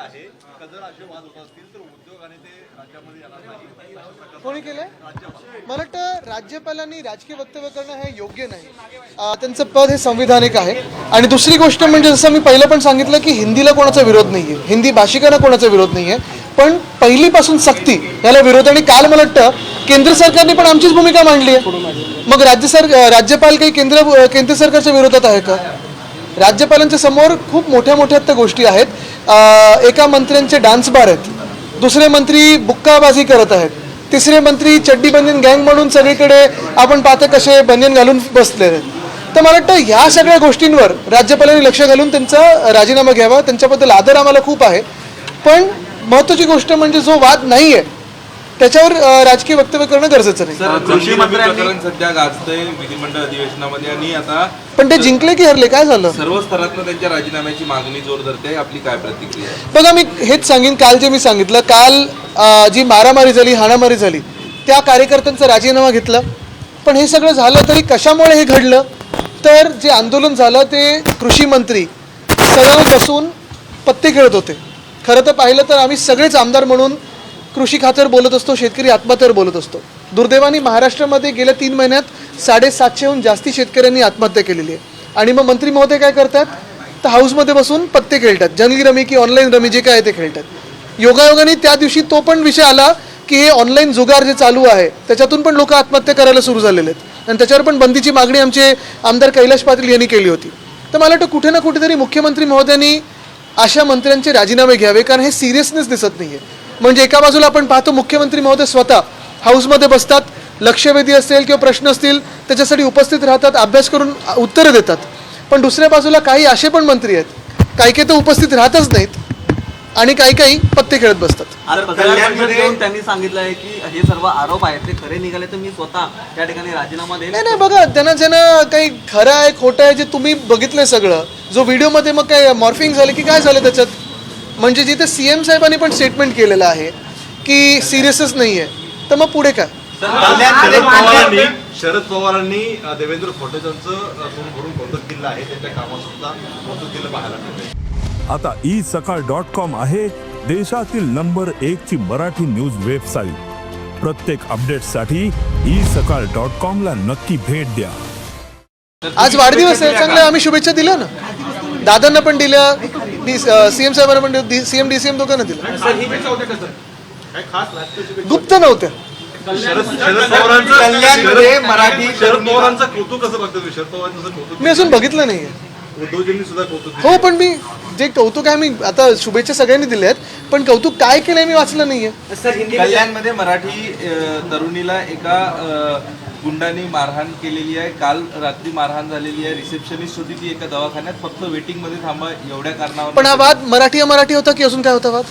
आहे. का जर असे वाद होत असतील तर उद्योग आणि ते राज्यामध्ये येणार नाही. कोणी केलंय? मला वाटतं राज्यपालांनी राजकीय वक्तव्य करणं हे योग्य नाही. अं, त्यांचं पद हे संविधानिक आहे. आणि दुसरी गोष्ट म्हणजे जसं मी पहिलं पण सांगितलं की हिंदीला कोणाचा विरोध नाहीये. हिंदी भाषिकांना कोणाचा विरोध नाहीये. पण पहिलीपासून सक्ती याला विरोध आणि काल मला वाटतं केंद्र सरकारने पण आमचीच भूमिका मांडली आहे. मग राज्य सर राज्यपाल काही केंद्र केंद्र सरकारच्या विरोधात आहे का? राज्यपालांच्या समोर खूप मोठ्या मोठ्या त्या गोष्टी आहेत. एका मंत्र्यांचे डान्स बार आहेत. दुसरे मंत्री बुक्काबाजी करत आहेत. तिसरे मंत्री चड्डी बनियन गँग म्हणून सगळीकडे आपण पाहतो कसे बनियन घालून बसले आहेत. तर मला वाटतं ह्या सगळ्या गोष्टींवर राज्यपालांनी लक्ष घालून त्यांचा राजीनामा घ्यावा. त्यांच्याबद्दल आदर आम्हाला खूप आहे. पण महत्त्वाची गोष्ट म्हणजे जो वाद नाही आहे त्याच्यावर राजकीय वक्तव्य करणं गरजेचं नाही. सर कृषी प्रकरण सध्या गाजतंय विधिमंडळ अधिवेशनामध्ये आणि आता पण ते जिंकले की हरले काय झालं? सर्व स्तरातनं त्यांच्या राजीनाम्याची मागणी जोर धरते आपली काय प्रतिक्रिया आहे? बघा मी हेच सांगेन काल जे मी सांगितलं काल जी मारामारी झाली हाणामारी झाली त्या कार्यकर्त्यांचा राजीनामा घेतला. पण हे सगळं झालं तरी कशामुळे हे घडलं? तर जे आंदोलन झालं ते कृषी मंत्री सरळ बसून पत्ते खेळत होते. खरं तर पाहिलं तर आम्ही सगळेच आमदार म्हणून कृषी खात्यावर बोलत असतो शेतकरी आत्महत्यावर बोलत असतो. दुर्दैवाने महाराष्ट्रामध्ये गेल्या तीन महिन्यात साडेसातशेहून जास्ती शेतकऱ्यांनी आत्महत्या केलेली आहे. आणि मग मंत्री महोदय काय करतात? तर हाऊसमध्ये बसून पत्ते खेळतात. जंगली रमी की ऑनलाईन रमी जे काय आहे ते खेळतात. योगायोगाने त्या दिवशी तो पण विषय आला की हे ऑनलाईन जुगार जे चालू आहे त्याच्यातून पण लोक आत्महत्या करायला सुरू झालेले आहेत. आणि त्याच्यावर पण बंदीची मागणी आमचे आमदार कैलाश पाटील यांनी केली होती. तर मला वाटतं कुठे ना कुठेतरी मुख्यमंत्री महोदयांनी अशा मंत्र्यांचे राजीनामे घ्यावे कारण हे सिरियसनेस दिसत नाहीये. म्हणजे एका बाजूला आपण पाहतो मुख्यमंत्री महोदय स्वतः हाऊसमध्ये बसतात लक्षवेधी असेल किंवा प्रश्न असतील त्याच्यासाठी उपस्थित राहतात अभ्यास करून उत्तरं देतात. पण दुसऱ्या बाजूला काही असे पण मंत्री आहेत काही काही तर उपस्थित राहतच नाहीत आणि काही काही पत्ते खेळत बसतात. त्यांनी सांगितलं आहे की हे सर्व आरोप आहेत ते खरे निघाले तर मी स्वतः त्या ठिकाणी राजीनामा देईल नाही नाही बघा त्यांना ज्यांना काही खरं आहे खोटं आहे जे तुम्ही बघितलंय सगळं जो व्हिडिओमध्ये मग काय मॉर्फिंग झालं की काय झालं त्याच्यात? म्हणजे जिथे सी एम साहेबांनी पण स्टेटमेंट केलेलं आहे की सिरियसच नाही आहे तर मग पुढे काय? शरद पवारांनी शरद पवारांनी अ, देवेंद्र फडणवीसांचं अ, तोंड भरून कौतुक केलं आहे त्यांच्या कामासुद्धा कौतुक केलं पाहायला मिळतंय. आता ई सकाळ डॉट कॉम आहे देशातील नंबर एक ची मराठी न्यूज वेबसाईट. प्रत्येक अपडेटसाठी ई सकाळ डॉट कॉम ला नक्की भेट द्या. आज वाढदिवस आहे चांगलं आम्ही शुभेच्छा दिल्या ना? दादांना पण दिल्या सीएम साहेबांना पण सीएम डीसीएम दोघांना दिल्या गुप्त नव्हत्या. मी अजून बघितलं केलं. हो पण मी जे कौतुक आहे मी आता शुभेच्छा सगळ्यांनी दिल्या आहेत पण कौतुक काय केलंय मी वाचलं नाहीये. कल्याणमध्ये मराठी अ, तरुणीला एका अ, गुंडाने मारहाण केलेली आहे. काल रात्री मारहाण झालेली आहे. रिसेप्शनिस्ट होती ती एका दवाखान्यात. फक्त वेटिंगमध्ये थांबा एवढ्या कारणावर पण हा वाद मराठी मराठी होता की अजून काय होता वाद?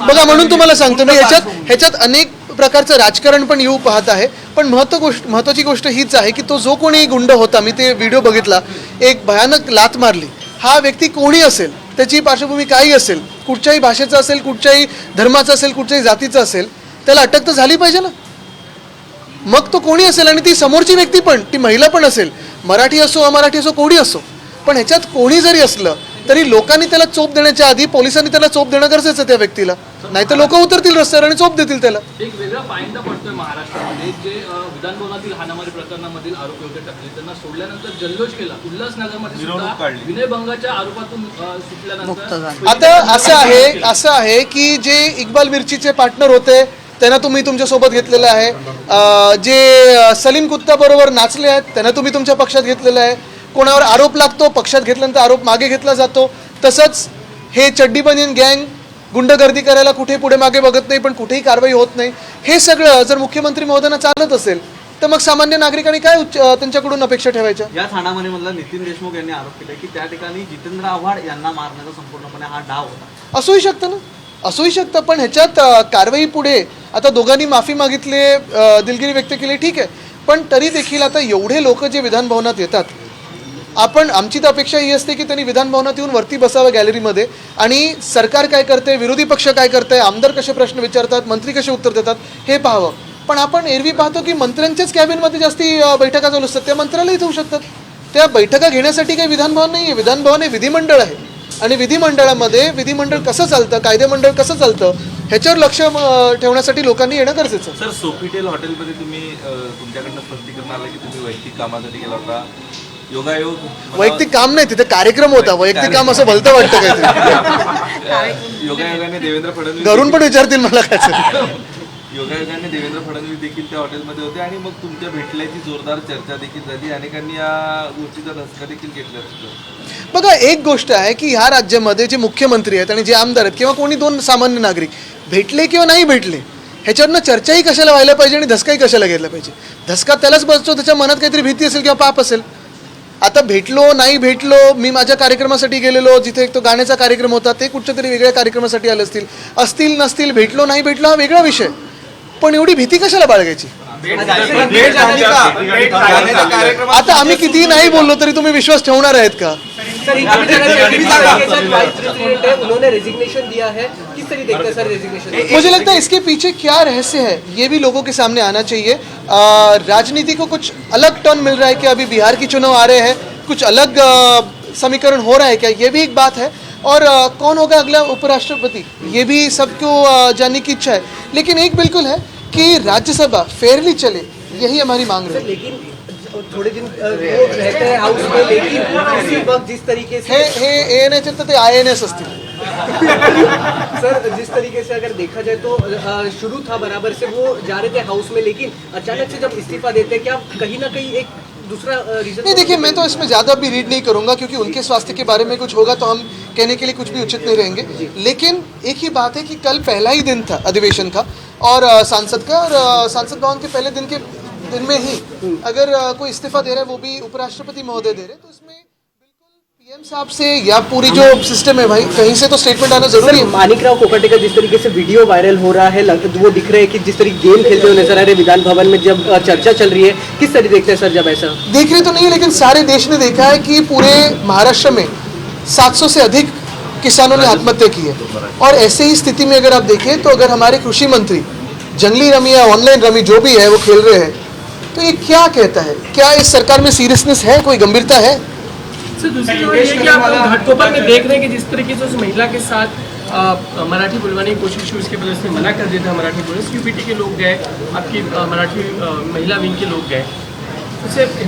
बघा म्हणून तुम्हाला सांगतो मी ह्याच्यात ह्याच्यात अनेक प्रकारचं राजकारण पण येऊ पाहत आहे. पण महत्त्व गोष्ट महत्वाची गोष्ट हीच आहे की तो जो कोणी गुंड होता मी ते व्हिडिओ बघितला एक भयानक लात मारली. हा व्यक्ती कोणी असेल त्याची पार्श्वभूमी काही असेल कुठच्याही भाषेचा असेल कुठच्याही धर्माचा असेल कुठच्याही जातीचा असेल त्याला अटक तर झाली पाहिजे ना. मग तो कोणी असेल आणि ती समोरची व्यक्ती पण ती महिला पण असेल मराठी असो अमराठी असो कोणी असो पण ह्याच्यात कोणी जरी असलं तरी लोकांनी त्याला चोप देण्याच्या आधी पोलिसांनी त्याला चोप देणं गरजेचं आहे त्या व्यक्तीला. नाही तर लोक उतरतील रस्त्यावर आणि चोप देतील त्याला. एक वेगळा फायदा पडतोय महाराष्ट्रामध्ये जे हाणामारी प्रकरणामधील आरोपी होते टकले त्यांना सोडल्यानंतर जल्लोष केला. उल्हासनगरमध्ये सुद्धा. विनयभंगाच्या आरोपातून सुटल्यानंतर आता असं आहे असं आहे की जे इक्बाल मिर्चीचे पार्टनर होते त्यांना तुम्ही तुमच्यासोबत घेतलेलं आहे. जे सलीम कुत्ता बरोबर नाचले आहेत त्यांना तुम्ही तुमच्या पक्षात घेतलेलं आहे. कोणावर आरोप लागतो पक्षात घेतल्यानंतर आरोप मागे घेतला जातो. तसंच हे चड्डी बनियन गँग गुंडगर्दी करायला कुठे पुढे मागे बघत नाही पण कुठेही कारवाई होत नाही. हे सगळं जर मुख्यमंत्री महोदयांना चालत असेल तर मग सामान्य नागरिकांनी काय त्यांच्याकडून अपेक्षा ठेवायच्या? या ठाणामारीमधला नितीन देशमुख यांनी आरोप केला की त्या ठिकाणी जितेंद्र आव्हाड यांना मारण्याचा संपूर्णपणे हा डाव होता. असूही शकतं ना? असूही शकतं पण ह्याच्यात कारवाई पुढे आता दोघांनी माफी मागितली दिलगिरी व्यक्त केली ठीक आहे. पण तरी देखील आता एवढे लोक जे विधान भवनात येतात आपण आमची तर अपेक्षा ही असते की त्यांनी विधानभवनात येऊन वरती बसावं गॅलरीमध्ये आणि सरकार काय करते विरोधी पक्ष काय करते आमदार कसे प्रश्न विचारतात मंत्री कसे उत्तर देतात हे पाहावं. पण आपण एरवी पाहतो की मंत्र्यांच्याच कॅबिनमध्ये जास्ती बैठका चालू असतात. त्या मंत्र्यालाही होऊ शकतात. त्या बैठका घेण्यासाठी काही विधानभवन नाही आहे विधानभवन हे विधिमंडळ आहे. आणि विधिमंडळामध्ये विधिमंडळ कसं चालतं कायदेमंडळ कसं चालतं ह्याच्यावर लक्ष ठेवण्यासाठी लोकांनी येणं गरजेचं सर सोफिटेल हॉटेलमध्ये तुम्ही तुमच्याकडनं स्पष्टीकरण आलं की तुम्ही वैयक्तिक कामासाठी गेला होता. योगायोग मला- वैयक्तिक काम नाही तिथे कार्यक्रम होता. वैयक्तिक काम असं भलतं वाटतं काहीतरी. योगायोगाने देवेंद्र फडणवीस घरून पण विचारतील मला काय. योगायोगाने देवेंद्र फडणवीस देखील त्या हॉटेलमध्ये होते आणि मग तुमच्या भेटल्याची जोरदार चर्चा देखील झाली. अनेकांनी या गोष्टीचा धसका देखील घेतला. बघा एक गोष्ट आहे की ह्या राज्यामध्ये जे मुख्यमंत्री आहेत आणि जे आमदार आहेत किंवा कोणी दोन सामान्य नागरिक भेटले किंवा नाही भेटले ह्याच्यावरनं चर्चाही कशाला व्हायला पाहिजे आणि धसकाही कशाला घेतला पाहिजे? धसका त्यालाच बसतो त्याच्या मनात काहीतरी भीती असेल किंवा पाप असेल. आता भेटलो नाही भेटलो मी माझ्या कार्यक्रमासाठी गेलेलो जिथे एक तो गाण्याचा कार्यक्रम होता ते कुठच्या तरी वेगळ्या कार्यक्रमासाठी आले असतील. असतील नसतील भेटलो नाही भेटलो हा वेगळा विषय. पण एवढी भीती कशाला बाळगायची? आता आम्ही कितीही नाही बोललो तरी तुम्ही विश्वास ठेवणार आहेत का? सर है उन्होंने रेजिग्नेशन दिया है। किस तरीके देखते हैं सर रेजिग्नेशन मुझे लगता है इसके पीछे क्या रहस्य है ये भी लोगों के सामने आना चाहिए। राजनीति को कुछ अलग टर्न मिल रहा है कि अभी बिहार की चुनाव आ रहे हैं कुछ अलग समीकरण हो रहा है क्या? ये भी एक बात है। और अ, कौन होगा अगला उपराष्ट्रपति? ये भी सबको जानने की इच्छा है। लेकिन एक बिल्कुल है कि राज्यसभा फेयरली चले यही हमारी मांग रही है। लेकिन थोड़े दिन वो रहते हैं हाउस में लेकिन उसी वक्त जिस तरीके से हे ए एन एच तर ते आय एन एस असतील. सर जिस तरीके से अगर देखा जाए तो शुरू था बराबर से वो जा रहे थे हाउस में लेकिन अचानक से जब इस्तीफा देते हैं क्या कहीं ना कहीं एक दूसरा रीजन नहीं देखिए मैं तो इसमें ज़्यादा भी रीड नहीं करूँगा क्योंकि उनके स्वास्थ्य के बारे में कुछ होगा तो हम कहने के लिए कुछ भी उचित नहीं रहेंगे। लेकिन एक ही बात है कि कल पहला ही दिन था अधिवेशन का और सांसद का और सांसद भवन के पहले दिन के दिन में ही अगर कोई इस्तीफा दे रहा है वो भी उपराष्ट्रपति महोदय दे रहे तो इसमें पीएम साहब से या पूरी जो सिस्टम है भाई कहीं से तो स्टेटमेंट आना ज़रूरी है। मानिकराव कोकाटे का जिस तरीके से वीडियो वायरल हो रहा है वो दिख रहे हैं कि जिस तरीके गेम खेलते हुए नज़र आ रहे विधान भवन में जब चर्चा चल रही है किस तरह देखते हैं सर जब ऐसा? देख रहे तो नहीं लेकिन सारे देश ने देखा है कि पूरे महाराष्ट्र में 700 से अधिक किसानों ने आत्महत्या की है। और ऐसे ही स्थिति में अगर आप देखें तो अगर हमारे कृषि मंत्री जंगली रमी या ऑनलाइन रमी जो भी है वो खेल रहे हैं तो ये क्या कहता है? क्या इस सरकार में सीरियसनेस है? कोई गंभीरता है? सर दूसरी बात ये कि आप घाटकोपर में देख रहे हैं कि जिस तरीके से उस महिला के साथ मराठी बोलवाने की कोशिश हुई उसके पुलिस ने मना कर दिया था मराठी पुलिस यूपीटी के लोग गए आपकी मराठी महिला विंग के लोग गए।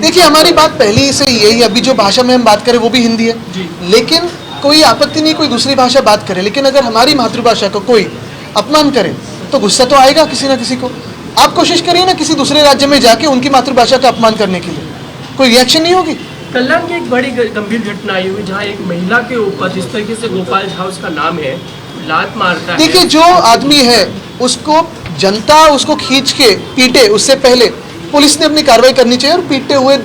देखिए हमारी बात पहले से ही यही अभी जो भाषा में हम बात करें वो भी हिंदी है। जी। लेकिन कोई आपत्ति नहीं कोई दूसरी भाषा बात करे। लेकिन अगर हमारी मातृभाषा को कोई अपमान करे तो गुस्सा तो आएगा किसी ना किसी को। आप कोशिश करिए ना किसी दूसरे राज्य में जाके उनकी मातृभाषा का अपमान करने के लिए। कोई रिएक्शन नहीं होगी? कल्याण की एक बड़ी गंभीर घटना आई हुई जहाँ एक महिला के ऊपर जिस तरीके से गोपाल झा उसका नाम है लात मारता देखिये देखिए जो आदमी है उसको जनता उसको खींच के पीटे उससे पहले पुलिस ने अपनी कार्रवाई करनी चाहिए और पीटते हुए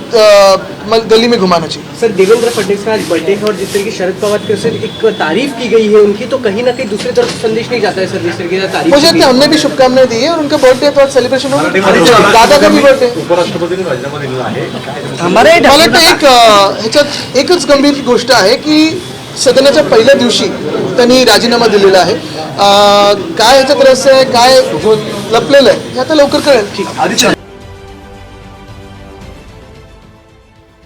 गली में घुमाना चाहिए। सर देवेंद्र फडणवीस का आज बर्थडे है और जिस तरीके शरद पवार की से एक तारीफ की गई है उनकी तो कहीं ना कहीं दूसरी तरफ संदेश नहीं जाता है सर जिस तरीके से तारीफ मुझे है गई हमने भी शुभकामनाएं दी है और उनका बर्थडे पर सेलिब्रेशन होगा। दादा का भी बर्थडे उपराष्ट्रपतींनी राजीनामा दिलेला आहे मला वाटतं एक अ, ह्याच्यात एकच गंभीर गोष्ट आहे की सदनाच्या पहिल्या दिवशी त्यांनी राजीनामा दिलेला आहे. अ, काय ह्याच्यात रहस्य आहे काय लपलेलं आहे हे आता लवकर कळेल. ठीक.